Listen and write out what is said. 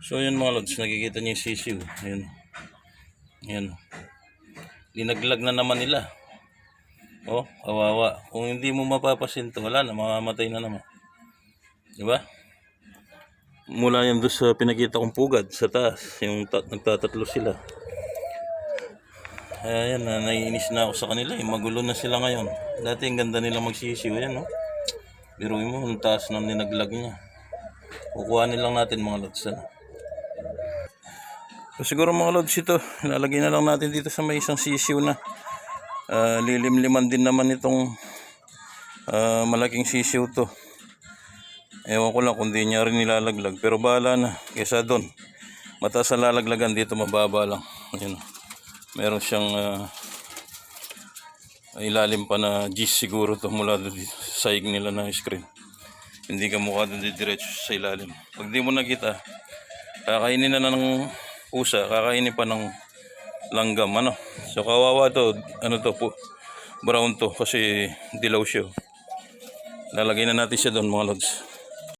So yun mga lods, nakikita niyo yung sisiw. Ayun. Ayun. Linaglag na naman nila. Oh, kawawa. Kung hindi mo mapapasin to, wala na, mamamatay na naman. Di ba? Mula yan doon sa pinakita kong pugad sa taas, yung ta- nagtatatlo sila. Kaya yan, na, naiinis na ako sa kanila. Eh. Magulo na sila ngayon. Dati ang ganda nila magsisiw. Yan, no? Biruin mo, ang taas ng ninaglag niya. Kukuhanin lang natin mga lods. Ano? So, siguro mga lods ito, lalagay na lang natin dito sa may isang sisiw na. Ah, lilimliman din naman itong ah, malaking sisiw to. Ewan ko lang kung di niya rin nilalaglag. Pero bahala na. Kesa doon. Mataas ang lalaglagan dito, mababa lang. Ayun. Meron siyang ah, ilalim pa na G's siguro to mula dito sa saig nila na screen. Hindi ka mukha doon diretso sa ilalim. Pag di mo nakita, kakainin na ng pusa, kakainin pa ng langgam, ano. So kawawa to, ano to po, brown to kasi dilaw siya. Lalagay na natin siya doon mga lods.